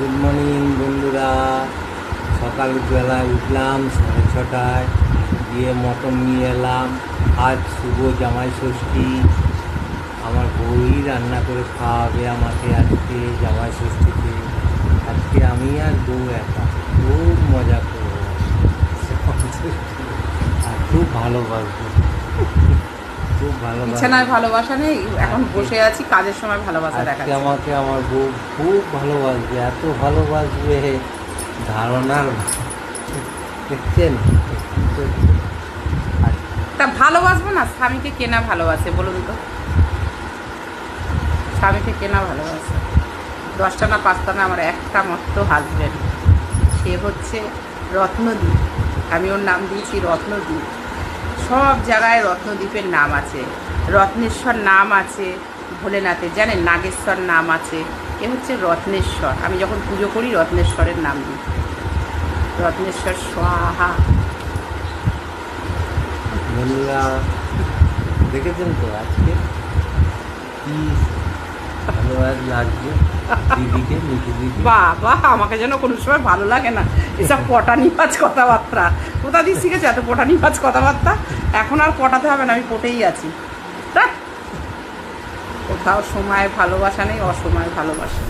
Good morning বন্ধুরা। সকালবেলায় উঠলাম, সাড়ে ছটায়। গিয়ে মটন নিয়ে এলাম। আজ শুভ জামাই ষষ্ঠী। আমার বউই রান্না করে খাওয়াবে আমাকে আজকে জামাই ষষ্ঠীতে। আজকে আমি আর বউ একা। খুব মজা করব। আর খুব ভালোবাসবো। বিছানায় ভালোবাসা নেই এখন বসে আছি কাজের সময় ভালোবাসা দেখাচ্ছে। আমাকে আমার বউ খুব ভালোবাসবে এত ভালোবাসবে ধারণার দেখছেন? তা ভালোবাসবো না স্বামীকে কেনা ভালোবাসে বলুন তো। স্বামীকে কেনা ভালোবাসে। দশটা না পাঁচটা না আমার একটা মাত্র হাজব্যান্ড সে হচ্ছে রত্নদ্বীপ আমি ওর নাম দিয়েছি রত্নদ্বীপ সব জায়গায় রত্নদ্বীপের নাম আছে। রত্নেশ্বর নাম আছে, ভোলেনাথের, জানেন নাগেশ্বর নাম আছে। এ হচ্ছে রত্নেশ্বর। আমি যখন পুজো করি, রত্নেশ্বরের নাম দিই। রত্নেশ্বর, স্বাহা। দেখেছেন তো আজকে? দিদিকে মিঠু বাবা, আমাকে যেন কোনো সময় ভালো লাগে না। এসব পটানি পাঁচ কথাবার্তা। কোথা দিয়ে শিখেছে এত পটানি পাঁচ কথাবার্তা? এখন আর পটাতে হবে না, আমি পটেই আছি। কোথাও সময় ভালোবাসা নেই, অসময় ভালোবাসা